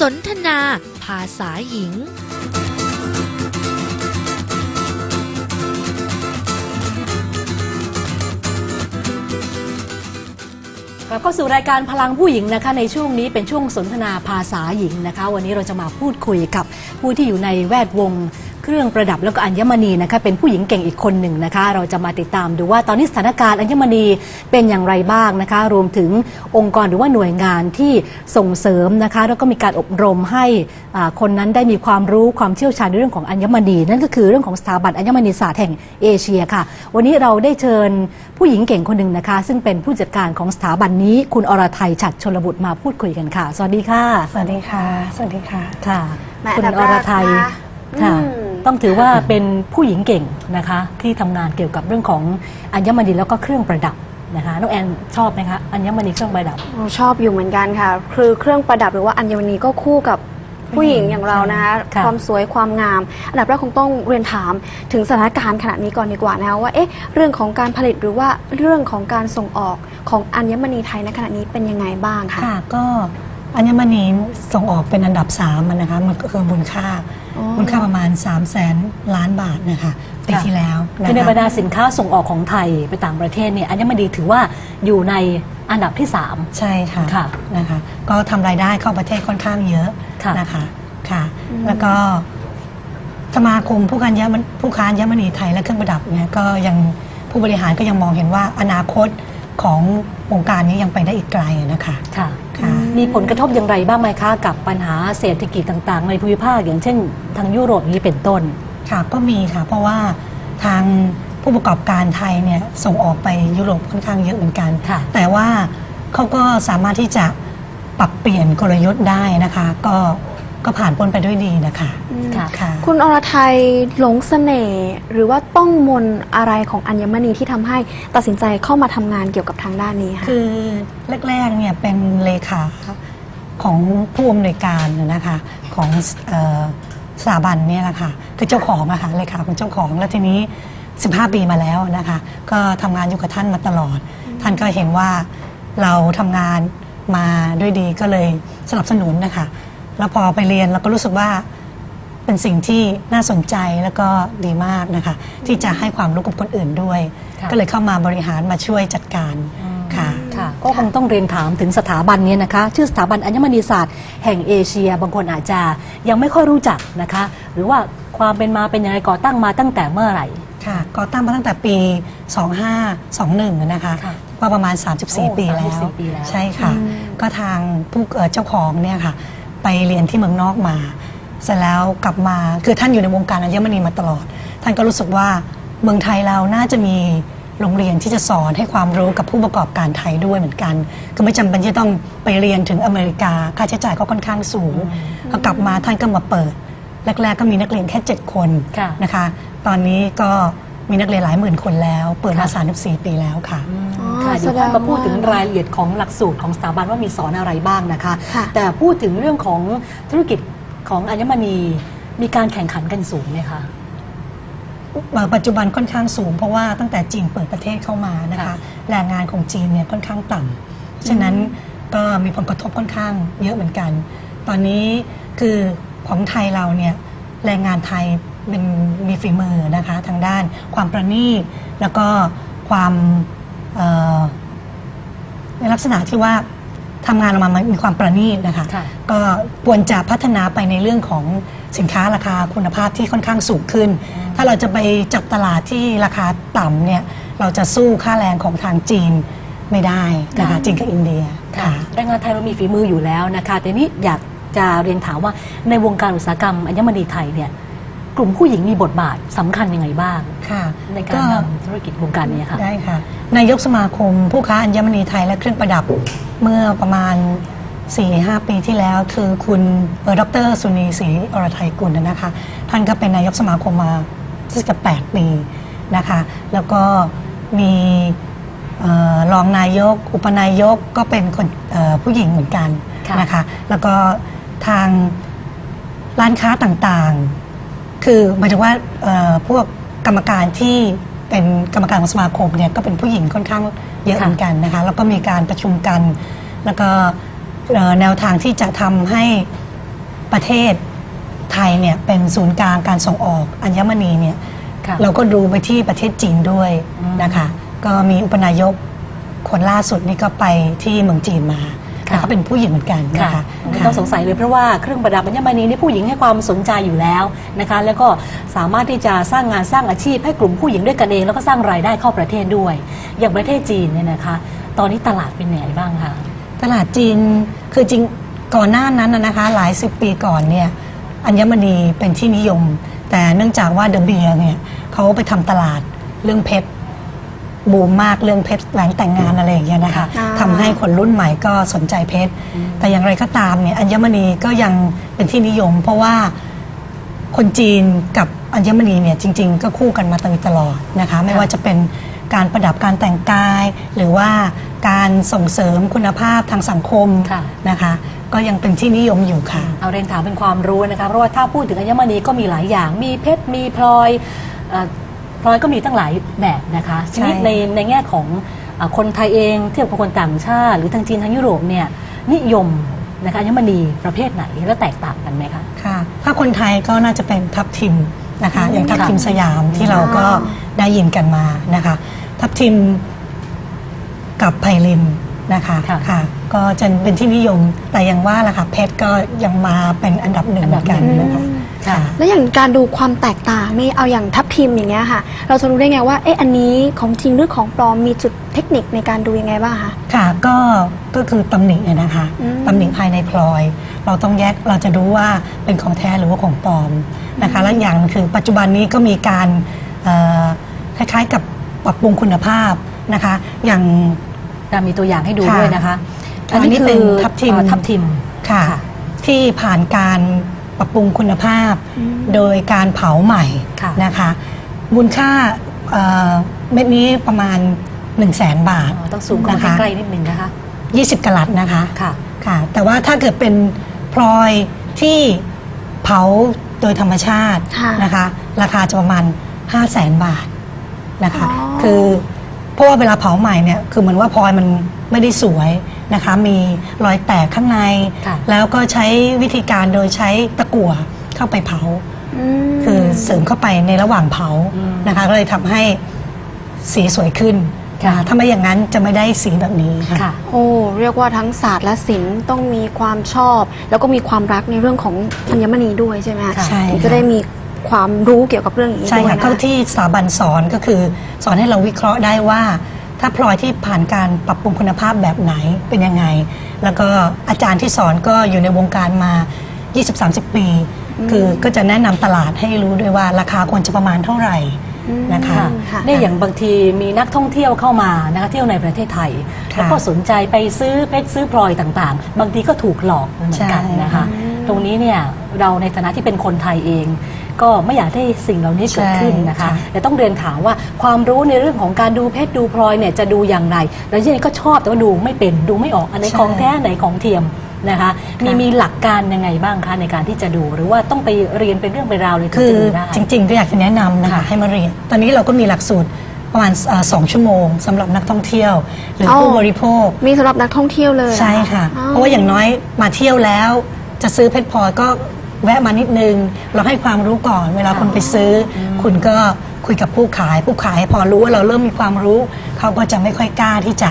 สนทนา ภาษาหญิง กลับเข้าสู่รายการพลังผู้หญิงนะคะ ในช่วงนี้เป็นช่วงสนทนาภาษาหญิงนะคะ วันนี้เราจะมาพูดคุยกับผู้ที่อยู่ในแวดวง เครื่องประดับแล้วก็อัญมณีนะคะเป็นผู้หญิงเก่งอีกคนหนึ่งนะคะ เราจะมาติดตามดูว่าตอนนี้สถานการณ์อัญมณีเป็นอย่างไรบ้างนะคะ รวมถึงองค์กรหรือว่าหน่วยงานที่ส่งเสริมนะคะ แล้วก็มีการอบรมให้อ่าคนนั้นได้มีความรู้ความเชี่ยวชาญในเรื่องของอัญมณี นั่นก็คือเรื่องของสถาบันอัญมณีศาสตร์แห่งเอเชียค่ะ วันนี้เราได้เชิญผู้หญิงเก่งคนหนึ่งนะคะ ซึ่งเป็นผู้จัดการของสถาบันนี้ คุณอรไทยฉัดชลบุตรมาพูดคุยกันค่ะ สวัสดีค่ะ สวัสดีค่ะ สวัสดีค่ะค่ะแม่คุณอันดับอรไทยแรกนะ คะค่ะ อืม ต้องถือว่าเป็นผู้หญิงเก่งนะคะ ที่ทำงานเกี่ยวกับเรื่องของอัญมณีแล้วก็เครื่องประดับนะคะน้องแอนชอบไหมคะอัญมณีเครื่องประดับ หนูชอบอยู่เหมือนกันค่ะ คือเครื่องประดับหรือว่าอัญมณีก็คู่กับผู้หญิงอย่างเรานะคะค่ะ ความสวยความงาม อันดับแรกคงต้องเรียนถามถึงสถานการณ์ขณะนี้ก่อนดีกว่านะคะว่าเอ๊ะเรื่องของการผลิตหรือว่าเรื่องของการส่งออกของอัญมณีไทยในขณะนี้เป็นยังไงบ้างคะ ค่ะก็อัญมณีส่งออกเป็นอันดับ3อะนะคะมันก็คือมูลค่าอ๋อ มูลค่าประมาณ 3 0 0แสนล้านบาทนะคะปีค่ะที่แล้วนะคือในบรรคะ ดาสินค้าส่งออกของไทยไปต่างประเทศเนี่ยอัญมณีถือว่าอยู่ในอันดับที่ 3 ใช่ค่ะค่ะนะคะ ก็ทำรายได้เข้าประเทศค่อนข้างเยอะค่ะนะคะค่ะแล้วก็สมาคมผู้ค้ายมผู้ค้ายมณีไทยและเครื่องประดับเนี่ยก็ยังผู้บริหารก็ยังมองเห็นว่าอนาคตของวงการนี้ยังไปได้อีกไกลอะนะคะ ค่ะ ค่ะ มีผลกระทบอย่างไรบ้างไหมคะกับปัญหาเศรษฐกิจต่างๆ ในภูมิภาคอย่างเช่น ทางยุโรปนี้เป็นต้น ค่ะก็มีค่ะ เพราะว่าทางผู้ประกอบการไทยเนี่ยส่งออกไปยุโรปค่อนข้างเยอะเหมือนกัน ค่ะ แต่ว่าเขาก็สามารถที่จะปรับเปลี่ยนกลยุทธ์ได้นะคะ ก็ ก็ผ่านพ้นไปด้วยดีนะคะอืมค่ะ ค่ะ คุณอรไทยหลงเสน่ห์หรือว่าต้องมนต์อะไรของอัญมณีที่ทำให้ตัดสินใจเข้ามาทำงานเกี่ยวกับทางด้านนี้คะคือแรกๆเนี่ยเป็นเลขาของผู้อำนวยการนะคะของเอ่อสถาบันเนี่ยแหละค่ะคือเจ้าของอะค่ะเลขาของเจ้าของแล้วทีนี้ 15 ปีมาแล้วนะคะ ก็ทำงานอยู่กับท่านมาตลอด ท่านก็เห็นว่าเราทำงานมาด้วยดีก็เลยสนับสนุนนะคะ แล้วพอไปเรียนเราก็รู้สึกว่าเป็นสิ่งที่น่าสนใจแล้วก็ดีมากนะคะ ที่จะให้ความรู้กับคนอื่นด้วย ค่ะ ก็เลยเข้ามาบริหารมาช่วยจัดการค่ะ ค่ะ ก็คงต้องเรียนถามถึงสถาบันเนี้นะคะ ชื่อสถาบันอัญมณีศาสตร์แห่งเอเชีย บางคนอาจจะยังไม่ค่อยรู้จักนะคะ หรือว่าความเป็นมาเป็นยังไงก่อตั้งมาตั้งแต่เมื่อไหร่ ค่ะก่อตั้งมาตั้งแต่ปี 2521นะคะค่ะว่าประมาณ โอ้34 ปีแล้ว34ปีแล้วใช่ค่ะอืมก็ทางผู้เอ่อเจ้าของเนี่ยค่ะ ไปเรียนที่เมืองนอกมา เสร็จแล้วกลับมาคือท่านอยู่ในวงการอัญมณีมาตลอด ท่านก็รู้สึกว่าเมืองไทยเราน่าจะมีโรงเรียนที่จะสอนให้ความรู้กับผู้ประกอบการไทยด้วยเหมือนกัน คือไม่จำเป็นที่ต้องไปเรียนถึงอเมริกา ค่าใช้จ่ายก็ค่อนข้างสูงพอกลับมาท่านก็มาเปิด แรก ๆ ก็มีนักเรียนแค่ 7 คนค่ะ นะคะ ตอนนี้ก็มีนักเรียนหลายหมื่นคนแล้ว เปิดมาค่ะ34 ปีแล้วค่ะ อ๋อ ค่ะเดี๋ยวแสดค่องยมาพูดถึงว่ารายละเอียดของหลักสูตรของสถาบันว่ามีสอนอะไรบ้างนะคะ ค่ะ แต่พูดถึงเรื่องของธุรกิจของอัญมณีมีการแข่งขันกันสูงไหมคะ ปัจจุบันค่อนข้างสูง เพราะว่าตั้งแต่จีนเปิดประเทศเข้ามานะคะค่ะ แรงงานของจีนเนี่ยค่อนข้างต่ำฉะนั้นก็มีผลกระทบค่อนข้างเยอะเหมือนกัน ตอนนี้คือของไทยเราเนี่ยแรงงานไทยเป็นมีฝีมือนะคะ ทางด้านความประณีตแล้วก็ความ เอ่อในลักษณะที่ว่าทำงานออกมามันมีความประณีตนะคะ ค่ะ ก็ควรจะพัฒนาไปในเรื่องของสินค้าราคาคุณภาพที่ค่อนข้างสูงขึ้น ถ้าเราจะไปจับตลาดที่ราคาต่ำเนี่ยเราจะสู้ค่าแรงของทางจีนไม่ได้นะคะค่ะ จีนกับอินเดียค่ะค่ะแรงงานไทยเรามีฝีมืออยู่แล้วนะคะ แต่นี้อยากจะเรียนถามว่าในวงการอุตสาหกรรมอัญมณีไทยเนี่ย กลุ่มผู้หญิงมีบทบาทสำคัญยังไงบ้าง ค่ะในการทำธุรกิจวงการนี้ค่ะ ได้ค่ะ นายกสมาคมผู้ค้าอัญมณีไทยและเครื่องประดับเมื่อประมาณ 4-5 ปีที่แล้ว คือคุณเอ่อดรสุนีศรีอรไทยกุลนะคะ ท่านก็เป็นนายกสมาคมมาที่จะ8ปีนะคะ แล้วก็มีเอ่อรองนายก อุปนายกก็เป็นคนเอ่อผู้หญิงเหมือนกันค่ะ นะคะ แล้วก็ทาง ร้านค้าต่างๆ คือหมายถึงว่าเอ่อพวกกรรมการที่เป็นกรรมการของสมาคมเนี่ยก็เป็นผู้หญิงค่อนข้างเยอะค่ะเหมือนกันนะคะแล้วก็มีการประชุมกัน แล้วก็เอ่อแนวทางที่จะทำให้ประเทศไทยเนี่ยเป็นศูนย์กลางการส่งออกอัญมณีเนี่ยค่ะเราก็ดูไปที่ประเทศจีนด้วยอืมนะคะ ก็มีอุปนายกคนล่าสุดนี่ก็ไปที่เมืองจีนมา ค่ะนะคะเป็นผู้หญิงเหมือนกันค่ะนะคะไม่ต้องสงสัยเลยเพราะว่าเครื่องประดับอัญมณีนี่ผู้หญิงให้ความสนใจอยู่แล้วนะคะ แล้วก็สามารถที่จะสร้างงานสร้างอาชีพให้กลุ่มผู้หญิงด้วยกันเอง แล้วก็สร้างรายได้เข้าประเทศด้วย อย่างประเทศจีนเนี่ยนะคะ ตอนนี้ตลาดเป็นไงบ้างคะตลาดจีนคือจริงก่อนหน้านั้นน่ะนะคะ หลายสิบปีก่อนเนี่ยอัญมณีเป็นที่นิยม แต่เนื่องจากว่าเดอะเบียเนี่ยเขาไปทำตลาดเรื่องเพชร บูมมากเรื่องเพชรแหวนแต่งงานอะไรอย่างเงี้ยนะคะอ่า ทำให้คนรุ่นใหม่ก็สนใจเพชร แต่อย่างไรก็ตามเนี่ยอัญมณีก็ยังเป็นที่นิยม เพราะว่าคนจีนกับอัญมณีเนี่ยจริง ๆ ก็คู่กันมาตลอดนะคะ ไม่ว่าจะเป็นการประดับการแต่งกาย หรือว่าการส่งเสริมคุณภาพทางสังคมค่ะ นะคะ ก็ยังเป็นที่นิยมอยู่ค่ะ เอาเรียนถามเป็นความรู้นะคะเพราะว่าถ้าพูดถึงอัญมณีก็มีหลายอย่าง มีเพชรมีพลอยเอ่อ พลอยก็มีตั้งหลายแบบนะคะใช่ทีนี้ในในแง่ของเออคนไทยเองเทียบกับคนต่างชาติ หรือทางจีนทางยุโรปเนี่ยนิยมนะคะอัญมณีประเภทไหนและแตกต่างกันไหมคะค่ะถ้าคนไทยก็น่าจะเป็นทับทิมนะคะอย่างทับทิมสยามที่เราก็ได้ยินกันมานะคะ ทับทิมกับไพลินนะคะค่ะค่ะ ก็จะเป็นที่นิยม แต่ยังว่าล่ะค่ะเพชรก็ยังมาเป็นอันดับหนึ่งเหมือนกันนะคะค่ะแล้วอย่างการดูความแตกต่างนี่เอาอย่างทับทิมอย่างเงี้ยค่ะ เราจะรู้ได้ไงว่าเอ๊ะอันนี้ของจริงหรือของปลอมมีจุดเทคนิคในการดูยังไงบ้างคะค่ะก็ก็คือตำหนิเนี่ยนะคะอืมตำหนิภายในพลอย เราต้องแยกเราจะรู้ว่าเป็นของแท้หรือว่าของปลอมนะคะและอย่างหนึ่งคือปัจจุบันนี้ก็มีการเอ่อคล้ายๆกับปรับปรุงคุณภาพนะคะ อย่างเรามีตัวอย่างให้ดูค่ะด้วยนะคะ อันนี้เป็นทับทิมเอ่อทับทิมค่ะค่ะ ที่ผ่านการปรับปรุงคุณภาพอืมโดยการเผาใหม่ค่ะนะคะมูลค่าเอ่อเม็ดนี้ประมาณ 1 0 0 0 0แสนบาทอ๋อต้องซูมเข้านะคะใกล้ๆนิดนึงนะคะ20กะลัดนะคะค่ะค่ะ แต่ว่าถ้าเกิดเป็นพลอยที่เผาโดยธรรมชาติค่ะนะคะ ราคาจะประมาณ 5 0 0แสนบาทนะคะอ๋อคือเพราะว่าเวลาเผาใหม่เนี่ยคือเหมือนว่าพลอยมันไม่ได้สวย นะคะ มีรอยแตกข้างใน ค่ะ แล้วก็ใช้วิธีการโดยใช้ตะกั่วเข้าไปเผามคือเสริมเข้าไปในระหว่างเผาอืมนะคะ ก็เลยทำให้สีสวยขึ้นค่ะนถ้าไม่อย่างนั้นจะไม่ได้สีแบบนี้ค่ะ ค่ะ โอ้เรียกว่าทั้งศาสตร์และศิลป์ต้องมีความชอบ แล้วก็มีความรักในเรื่องของอัญมณีด้วยใช่ไหมคะค่ะใช่ถึงค่ะจะได้มีความรู้เกี่ยวกับเรื่องอย่างนี้ใช่ด้วยค่ะนะก็ที่สถาบันสอนก็คือ สอนให้เราวิเคราะห์ได้ว่า ถ้าพลอยที่ผ่านการปรับปรุงคุณภาพแบบไหนเป็นยังไง แล้วก็อาจารย์ที่สอนก็อยู่ในวงการมา 20-30 ปี คือก็จะแนะนำตลาดให้รู้ด้วยว่าราคาควรจะประมาณเท่าไหร่นะคะ ค่ะค่ะเนี่ยอย่างบางทีมีนักท่องเที่ยวเข้ามานะคะเที่ยวในประเทศไทย ค่ะแล้วก็สนใจไปซื้อเพชรซื้อพลอยต่างๆ บางทีก็ถูกหลอกเหมือนกันใช่ นะคะ ตรงนี้เนี่ยเราในฐานะที่เป็นคนไทยเอง ก็ไม่อยากให้สิ่งเหล่านี้เกิดขึ้นนะคะใช่ค่ะแต่ต้องเรียนถามว่าความรู้ในเรื่องของการดูเพชรดูพลอยเนี่ยจะดูอย่างไรแล้วที่นี่ก็ชอบแต่ว่าดูไม่เป็นดูไม่ออกอันไหนของแท้อันไหนของเทียมนะคะมีมีหลักการยังไงบ้างคะในการที่จะดูหรือว่าต้องไปเรียนเป็นเรื่องเป็นราวเลยถึงคือจะดูได้จริง ๆ ก็อยากจะแนะนำนะคะค่ะให้มาเรียน ตอนนี้เราก็มีหลักสูตรประมาณเอ่อสองชั่วโมงสำหรับนักท่องเที่ยว หรืออ๋อผู้บริโภค มีสำหรับนักท่องเที่ยวเลยเหรอใช่ค่ะ เพราะว่าอย่างน้อยมาเที่ยวแล้ว จะซื้อเพชรพลอยก็ แวะมานิดนึง เราให้ความรู้ก่อน เวลาคนไปซื้ออคุณก็คุยกับผู้ขาย ผู้ขายพอรู้ว่าเราเริ่มมีความรู้ เขาก็จะไม่ค่อยกล้าที่จะ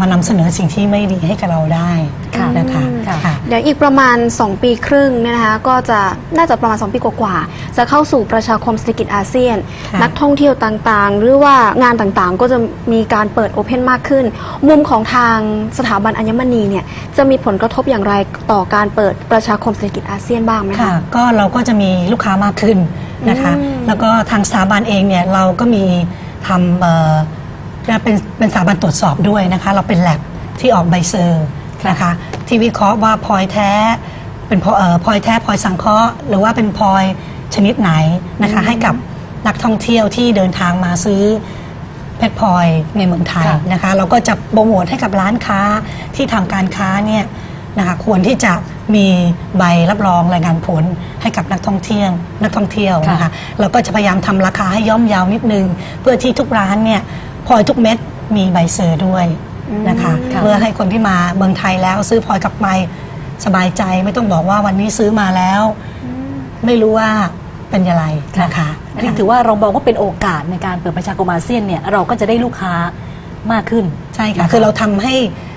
มานำเสนอสิ่งที่ไม่ดีให้กับเราได้ค่ะนะคะค่ะค่ะ เดี๋ยวอีกประมาณ 2 ปีครึ่งเนี่ยนะคะก็จะน่าจะประมาณ 2 ปีกว่าๆจะเข้าสู่ประชาคมเศรษฐกิจอาเซียน ค่ะนักท่องเที่ยวต่างๆ หรือว่างานต่างๆ ก็จะมีการเปิดโอเพนมากขึ้น มุมของทางสถาบันอัญมณีเนี่ยจะมีผลกระทบอย่างไรต่อการเปิดประชาคมเศรษฐกิจอาเซียนบ้างไหมค่ะ คะ ก็เราก็จะมีลูกค้ามากขึ้นนะคะ อืมแล้วก็ทางสถาบันเองเนี่ยเราก็มีทำเอ่อ จะเป็นเป็นสถาบันตรวจสอบด้วยนะคะ เราเป็นแลบที่ออกใบเซอร์นะคะที่วิเคราะห์ว่าพลอยแท้เป็นพลอยเอ่อพลอยแท้พลอยสังเคราะห์หรือว่าเป็นพลอยชนิดไหนนะคะให้กับนักท่องเที่ยวที่เดินทางมาซื้อเพชรพลอยในเมืองไทยค่ะ นะคะ เราก็จะโปรโมทให้กับร้านค้าที่ทำการค้าเนี่ยนะคะควรที่จะมีใบรับรองรายงานผลให้กับนักท่องเที่ยวนักท่องเที่ยวนะคะค่ะเราก็จะพยายามทำราคาให้ย่อมเยาวนิดนึง เพื่อที่ทุกร้านเนี่ย พลอยทุกเม็ดมีใบเซอร์ด้วยนะคะค่ะเพื่อให้คนที่มาเมืองไทยแล้วซื้อพลอยกลับไปสบายใจไม่ต้องบอกว่าวันนี้ซื้อมาแล้ว ไม่รู้ว่าเป็นยังไงนะคะอันนี้ถือว่าเรามองว่าเป็นโอกาสในการเปิดประชาคมอาเซียนเนี่ยเราก็จะได้ลูกค้ามากขึ้นใช่ค่ะนะคะคือเราทำให้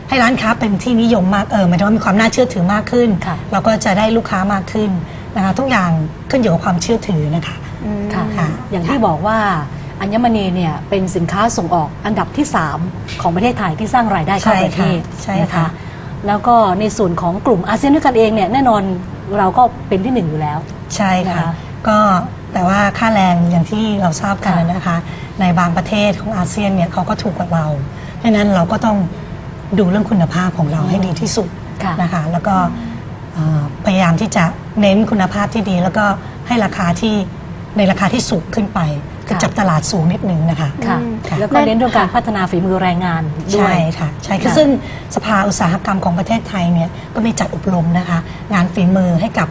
ให้ร้านค้าเป็นที่นิยมมากเออหมายถึงว่ามีความน่าเชื่อถือมากขึ้นค่ะเราก็จะได้ลูกค้ามากขึ้นนะคะทุกอย่างขึ้นอยู่กับความเชื่อถือนะคะค่ะค่ะอย่างที่บอกว่า อัญมณีเนี่ยเป็นสินค้าส่งออกอันดับที่ 3 ของประเทศไทยที่สร้างรายได้เข้าใช่ประเทศค่ะใช่นะค่ะคะแล้วก็ในส่วนของกลุ่มอาเซียนด้วยกันเองเนี่ยแน่นอนเราก็เป็นที่หนึ่งอยู่แล้ว ใช่นะค่ะคะก็แต่ว่าค่าแรงอย่างที่เราทราบกันค่ะนะคะ ในบางประเทศของอาเซียนเนี่ยเขาก็ถูกกว่าเราเพราะฉะนั้นเราก็ต้องดูเรื่องคุณภาพของเราให้ดีที่สุดค่ะนะคะ แล้วก็เอ่อพยายามที่จะเน้นคุณภาพที่ดี แล้วก็ให้ราคาที่ในราคาที่สูงขึ้นไป ก็จับตลาดสูงนิดนึงนะคะค่ะอืมแล้วก็เน้นเรื่องการพัฒนาฝีมือแรงงานด้วใช่ย ค่ะใช่ค่ะค่ะ ซึ่งสภาอุตสาหกรรมของประเทศไทยเนี่ยก็มีจัดอบรมนะคะ งานฝีมือให้กับ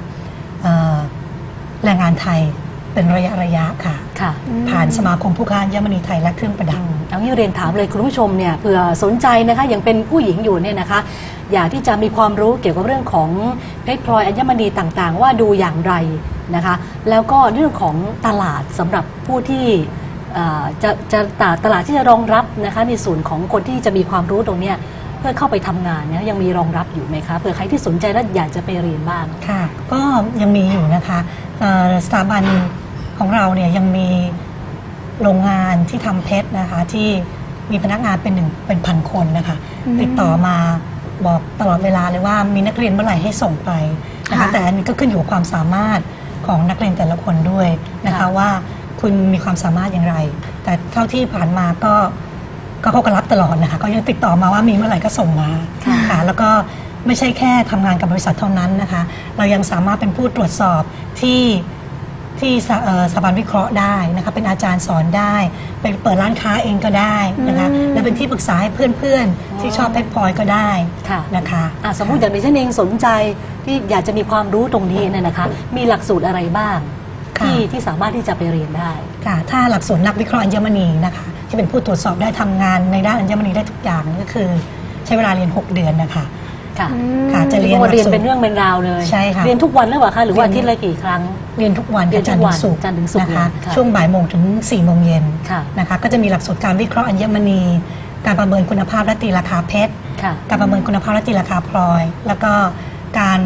เอ่อแรงงานไทยเป็นระยะระยะค่ะ ค่ะผ่านสมาคมผู้ค้าอัญมณีไทยและเครื่องประดับอืมเอางี้เรียนถามเลยคุณผู้ชมเนี่ยเผื่อสนใจนะคะยังเป็นผู้หญิงอยู่เนี่ยนะคะ อยากที่จะมีความรู้เกี่ยวกับเรื่องของเพชรพลอยอัญมณีต่างๆ ว่าดูอย่างไร นะคะแล้วก็เรื่องของตลาดสำหรับผู้ที่เอ่อจะจะตลาดตลาดที่จะรองรับนะคะในส่วนของคนที่จะมีความรู้ตรงเนี้ยเพื่อเข้าไปทำงานเนี่ยยังมีรองรับอยู่ไหมคะเผื่อใครที่สนใจและอยากจะไปเรียนบ้าง ค่ะ ก็ยังมีอยู่นะคะเอ่อสถาบันของเราเนี่ยยังมีโรงงานที่ทำเพชรนะคะ ที่มีพนักงานเป็นหนึ่งเป็นพันคนนะคะ อืมติดต่อมาบอกตลอดเวลาเลยว่ามีนักเรียนเมื่อไหร่ให้ส่งไปนะคะค่ะ แต่อันนี้ก็ขึ้นอยู่กับความสามารถ ของนักเรียนแต่ละคนด้วยนะคะค่ะว่าคุณมีความสามารถอย่างไร แต่เท่าที่ผ่านมาก็ก็เขาก็รับตลอดนะคะก็ยังติดต่อมาว่ามีเมื่อไหร่ก็ส่งมาค่ะค่ะแล้วก็ไม่ใช่แค่ทำงานกับบริษัทเท่านั้นนะคะ เรายังสามารถเป็นผู้ตรวจสอบที่ ที่สเอ่อสถาบันวิเคราะห์ได้นะคะเป็นอาจารย์สอนได้ เป็นเปิดร้านค้าเองก็ได้นะคะอืม และเป็นที่ปรึกษาให้เพื่อนๆ ที่ชอบเพชรพลอยก็ได้ค่ะนะคะอะสมมุติอย่างดิฉันเองสนใจที่อยากจะมีความรู้ตรงนี้เนี่ยนะคะ มีหลักสูตรอะไรบ้างค่ะที่ที่สามารถที่จะไปเรียนได้ ค่ะถ้าหลักสูตรนักวิเคราะห์อัญมณีนะคะที่เป็นผู้ตรวจสอบได้ทำงานในด้านอัญมณีได้ทุกอย่างก็คือ ใช้เวลาเรียน 6 เดือนนะคะ ค่ะอืมค่ะจะเรีเรียยนนเรียนหลักสูตรเป็นเรื่องเป็นราวเลยใช่ค่ะเรียนทุกวันหรือเปล่าคะหรือว่าเรียนอาทิตย์ละกี่ครั้ง เรียนทุกวันเรียนทุจันกทร์วัถึนงศุกร์จันทร์ถึงศุกร์นะคะเลยค่ะช่วงบ่ายโมงถึง4ี่โมงเย็นค่ะนะคะก็จะมีหลักสูตรการวิเคราะห์อัญมณี การประเมินคุณภาพและตีราคาเพชรค่ะการประเมินคุณภาพและตีราคาพลอย แล้วก็การ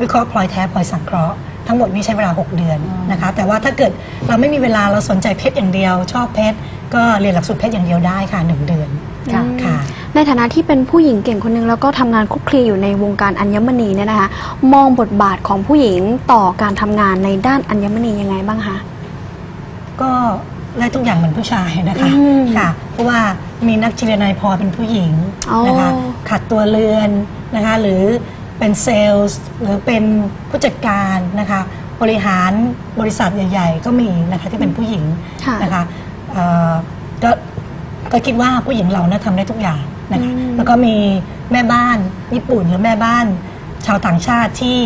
วิเคราะห์พลอยแท้พลอยสังเคราะห์ทั้งหมดนี้ใช้เวลา 6 เดือนอืมนะคะ แต่ว่าถ้าเกิดเราไม่มีเวลาเราสนใจเพชรอย่างเดียว ชอบเพชรก็เรียนหลักสูตรเพชรอย่างเดียวได้ค่ะ 1 เดือน ค่ะอืมค่ะ ในฐานะที่เป็นผู้หญิงเก่งคนหนึงแล้วก็ทำงานคลุกคลีอยู่ในวงการอัญมณีเนี่ยนะคะ มองบทบาทของผู้หญิงต่อการทำงานในด้านอัญมณียังไงบ้างคะ ก็ได้ทุกอย่างเหมือนผู้ชายนะคะอืมค่ะ เพราะว่ามีนักจิรนายพรเป็นผู้หญิงอ๋อ นะคะขัดตัวเรือนนะคะ หรือเป็นเซลล์ หรือเป็นผู้จัดการนะคะ บริหารบริษัทใหญ่ ๆ ก็มีนะคะที่เป็นผู้หญิงค่ะ นะคะเอ่อก็ ก็คิดว่าผู้หญิงเราเนี่ยทำได้ทุกอย่างนะคะอืม แล้วก็มีแม่บ้านญี่ปุ่นหรือแม่บ้าน ชาวต่างชาติที่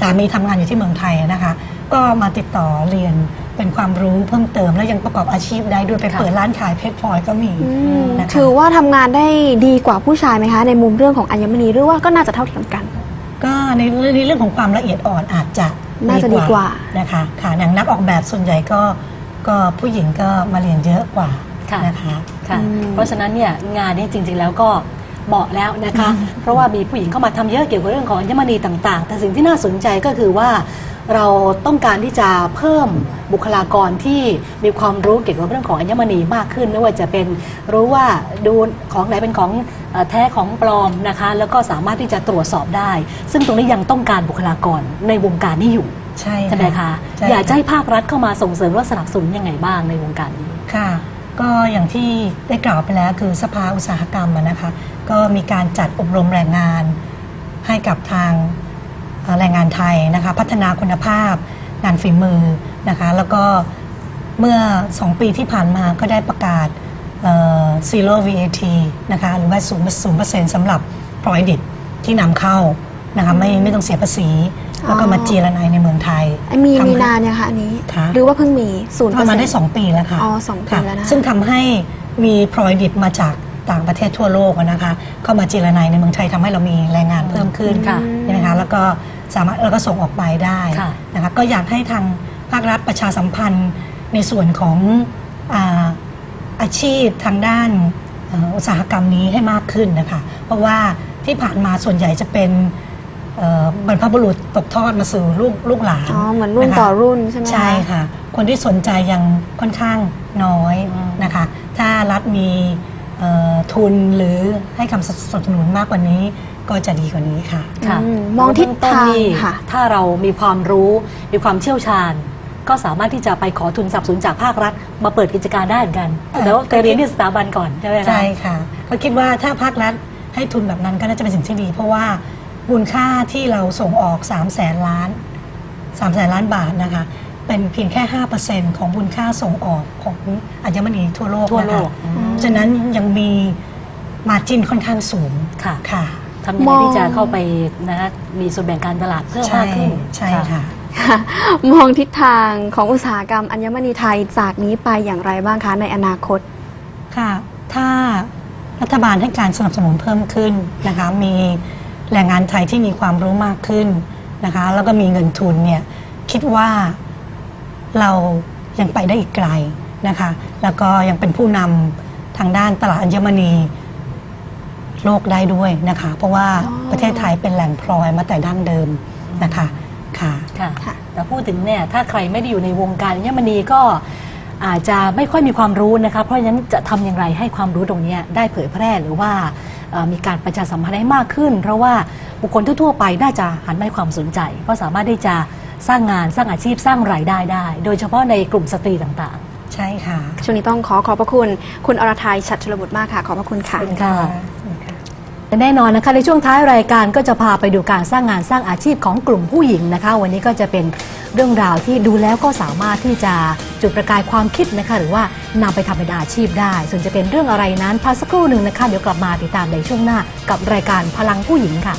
สามีทำงานอยู่ที่เมืองไทยนะคะ ก็มาติดต่อเรียนเป็นความรู้เพิ่มเติมแล้วยังประกอบอาชีพได้ด้วยไปค่ะเปิดร้านขายเพชรพลอยก็มีอืมนะคะ ถือว่าทำงานได้ดีกว่าผู้ชายไหมคะ ในมุมเรื่องของอัญมณีหรือว่าก็น่าจะเท่าเทียมกัน ก็ในเรื่องในเรื่องของความละเอียดอ่อนอาจจะน่าจะดีกว่า นะคะค่ะอย่างนักออกแบบส่วนใหญ่ก็ก็ผู้หญิงก็มาเรียนเยอะกว่า ค่ะนะคะค่ะ อืม เพราะฉะนั้นเนี่ยงานนี้จริงๆแล้วก็เหมาะแล้วนะคะ เพราะว่ามีผู้หญิงเข้ามาทำเยอะเกี่ยวกับเรื่องของอัญมณีต่าง ๆ แต่สิ่งที่น่าสนใจก็คือว่า เราต้องการที่จะเพิ่มบุคลากรที่มีความรู้เกี่ยวกับเรื่องของอัญมณีมากขึ้นไม่ว่าจะเป็นรู้ว่าดูของไหนเป็นของเอ่อแท้ของปลอมนะคะ แล้วก็สามารถที่จะตรวจสอบได้ ซึ่งตรงนี้ยังต้องการบุคลากรในวงการนี้อยู่ใช่ใช่ไหมคะ ใช่อยากจะให้ภาครัฐเข้ามาส่งเสริมและสนับสนุนยังไงบ้างในวงการนี้ ค่ะ ก็อย่างที่ได้กล่าวไปแล้วคือสภาอุตสาหกรรมนะคะก็มีการจัดอบรมแรงงานให้กับทางแรงงานไทยนะคะพัฒนาคุณภาพงานฝีมือนะคะแล้วก็เมื่อ 2 ปีที่ผ่านมาก็ได้ประกาศ zero VAT นะคะหรือว่าศูนย์เปอร์เซ็นต์สำหรับพลอยดิบที่นำเข้านะคะไม่ไม่ต้องเสียภาษี แล้วก็มาอ๋อจีรนายในเมืองไทยไอ้มีทำให้มีนานยังคะอันนี้ค่ะหรือว่าเพิ่งมีศูนย์ประมาณได้ 2 ปีแล้วค่ะอ๋อสองปีค่ะแล้วนะคะซึ่งทำให้มีพลอยดิบมาจากต่างประเทศทั่วโลกอะนะคะเข้ามาจีรนายในเมืองไทยทำให้เรามีแรงงานเพิ่มขึ้นค่ะใช่ไหมคะแล้วก็สามารถแล้วก็ส่งออกไปได้ค่ะนะคะก็อยากให้ทางภาครัฐประชาสัมพันธ์ในส่วนของอาอาชีพทางด้านเอ่ออุตสาหกรรมนี้ให้มากขึ้นนะคะ เพราะว่าที่ผ่านมาส่วนใหญ่จะเป็น เอ่อบรรพบุรุษตกทอดมาสู่ลูกลูกหลานอ๋อเหมือนรุ่นนะคะ ต่อรุ่นใช่ไหมคะ ใช่ค่ะ คนที่สนใจยังค่อนข้างน้อยอืม นะคะ ถ้ารัฐมีเอ่อทุนหรือให้คำสนับสนุนมากกว่านี้ ก็จะดีกว่านี้ค่ะ ค่ะอืมมองทิศเบื้ต้นทางนี่ค่ะ ถ้าเรามีความรู้มีความเชี่ยวชาญ ก็สามารถที่จะไปขอทุนสนับสนุนจากภาครัฐ มาเปิดกิจการได้เหมือนกัน เออ แต่ว่าไปเรียนที่สถาบันก่อนใช่ไหมคะ ใช่ค่ะเขาคิดว่าถ้าภาครัฐให้ทุนแบบนั้นก็น่าจะเป็นสิ่งที่ดี เพราะว่า มูลค่าที่เราส่งออก 3 0 0แสนล้าน3แสนล้านบาทนะคะ เป็นเพียงแค่ 5%ของมูลค่าส่งออกของอัญมณีทั่วโลกทั่วนะโลคะกอืมฉะนั้นยังมีมาจินค่อนข้างสูงค่ะ ค่ะทำยังมไงองที่จะเข้าไปนะคะมีส่วนแบ่งการตลาดเพิ่มใช่มากขึ้นใช่ค่ะ ค่ะมองทิศทางของอุตสาหกรรมอัญมณีไทยจากนี้ไปอย่างไรบ้างคะในอนาคต ค่ะ ถ้ารัฐบาลให้การสนับสนุนเพิ่มขึ้นนะคะ มี แรงงานไทยที่มีความรู้มากขึ้นนะคะ แล้วก็มีเงินทุนเนี่ยคิดว่าเรายังไปได้อีกไกลนะคะ แล้วก็ยังเป็นผู้นำทางด้านตลาดอัญมณีโลกได้ด้วยนะคะ เพราะว่าอ๋อประเทศไทยเป็นแหล่งพลอยมาแต่ดั้งเดิมนะคะค่ะค่ะค่ะแต่พูดถึงเนี่ยถ้าใครไม่ได้อยู่ในวงการอัญมณีก็อาจจะไม่ค่อยมีความรู้นะคะ เพราะฉะนั้นจะทำอย่างไรให้ความรู้ตรงเนี้ยได้เผยแพร่หรือว่าเอ่อ มีการประชาสัมพันธ์ให้มากขึ้น เพราะว่าบุคคลทั่วๆไปน่าจะหันมาให้ความสนใจ เพราะสามารถที่จะสร้างงานสร้างอาชีพสร้างรายได้ได้ โดยเฉพาะในกลุ่มสตรีต่างใช่ค่ะ ช่วงนี้ต้องขอขอบพระคุณ คุณอรทัยชัดชลบุตรมากค่ะ ขอบพระคุณค่ะขอบคุณค่ะสวัสดีค่ะๆและ แน่นอนนะคะในช่วงท้ายรายการก็จะพาไปดูการสร้างงานสร้างอาชีพของกลุ่มผู้หญิงนะคะ วันนี้ก็จะเป็นเรื่องราวที่ดูแล้วก็สามารถที่จะจุดประกายความคิดนะคะ หรือว่านำไปทำเป็นอาชีพได้ ส่วนจะเป็นเรื่องอะไรนั้นพักสักครู่หนึ่งนะคะ เดี๋ยวกลับมาติดตามในช่วงหน้ากับรายการพลังผู้หญิงค่ะ